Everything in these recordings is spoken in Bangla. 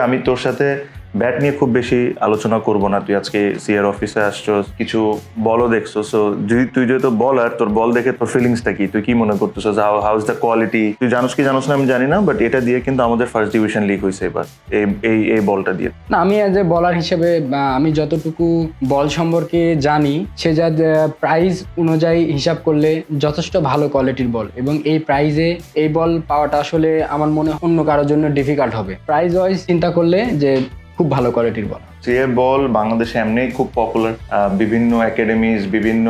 আমি তোর সাথে ব্যাট নিয়ে খুব বেশি আলোচনা করব না। তুই আজকে সিআর অফিসে আসছো, কিছু বলও দেখছ। সো যদি তুই যেহেতু বলার তোর বল দেখে তোর ফিলিংসটা কি? তুই কি মনে করতেছো? হাউ হাউস দ্য কোয়ালিটি তুই জানোস কি জানোস না আমি জানি না বাট এটা দিয়ে কিন্তু আমাদের ফার্স্ট ডিভিশন লিগ হয়েছে এবার। এই এই এই বলটা দিয়ে। না, আমি অ্যাজ এ বলার হিসেবে আমি যতটুকু বল সম্পর্কে জানি, সে যা প্রাইস অনুযায়ী হিসাব করলে যথেষ্ট ভালো কোয়ালিটির বল এবং এই প্রাইজে এই বল পাওয়াটা আসলে আমার মনে অন্য কারোর জন্য ডিফিকাল্ট হবে। প্রাইজ ওয়াইজ চিন্তা করলে যে খুব ভালো কোয়ালিটির বল। সিএ বল বাংলাদেশে এমনি খুব পপুলার বিভিন্ন একাডেমিজ বিভিন্ন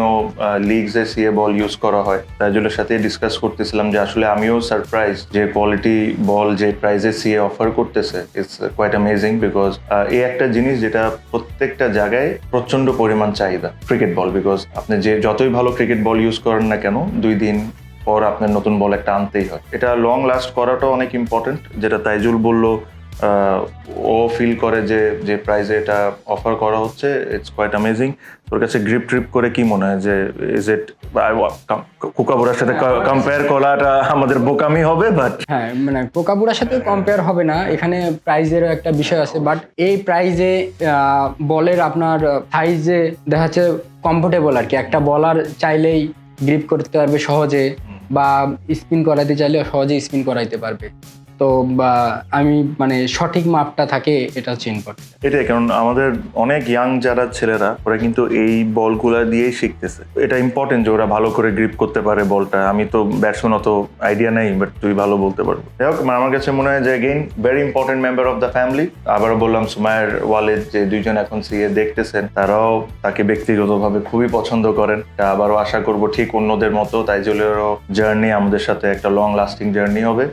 লিগসে সিএ বল ইউজ করা হয়। তাজুলের সাথে ডিসকাস করতেছিলাম যে আসলে আমিও সারপ্রাইজ যে কোয়ালিটি বল যে প্রাইজে সিএ অফার করতেছে ইটস কোয়াইট অ্যামেজিং বিকজ এই একটা জিনিস যেটা প্রত্যেকটা জায়গায় প্রচণ্ড পরিমাণ চাহিদা ক্রিকেট বল বিকজ আপনি যে যতই ভালো ক্রিকেট বল ইউজ করেন না কেন, দুই দিন পর আপনার নতুন বল একটা আনতেই হয়। এটা লং লাস্ট করাটাও অনেক ইম্পর্টেন্ট যেটা তাইজুল বলল ও ফিল করে যে যে প্রাইজে এটা অফার করা হচ্ছে ইটস কোয়াইট অ্যামেজিং তোর কাছে গ্রিপ ট্রিপ করে কি মনে হয় যে ইজ ইট কুকাবুরার সাথে কম্পেয়ার করাটা আমাদের বোকামি হবে বাট হ্যাঁ মানে কোকাবুরার সাথে কম্পেয়ার হবে না। এখানে প্রাইজেরও একটা বিষয় আছে বাট এই প্রাইজে বলের আপনার সাইজে দেখা যাচ্ছে কমফোর্টেবল আর কি। একটা বলার চাইলেই গ্রিপ করতে পারবে সহজে বা স্পিন করাতে চাইলে সহজে স্পিন করাইতে পারবে। তো আমি মানে সঠিক মাপটা থাকে, এটা হচ্ছে ইম্পর্টেন্ট এটাই, কারণ আমাদের অনেক ইয়াং যারা ছেলেরা, ওরা কিন্তু এই বলগুলা দিয়েই শিখতেছে। এটা ইম্পর্টেন্ট যে ওরা ভালো করে গ্রিপ করতে পারে বলটা। আমি তো ব্যাটসম্যান অত আইডিয়া নেই বাট তুই ভালো বলতে পারব। যাই হোক মানে আমার কাছে মনে হয় যে gain very important member of the family আবারও বললাম সুমায়ের ওয়ালেদ যে দুইজন এখন সিএ দেখতেছেন, তারাও তাকে ব্যক্তিগতভাবে খুবই পছন্দ করেন। তা আবারও আশা করব ঠিক অন্যদের মতো, তাই জলেরও জার্নি আমাদের সাথে একটা লং লাস্টিং জার্নি হবে।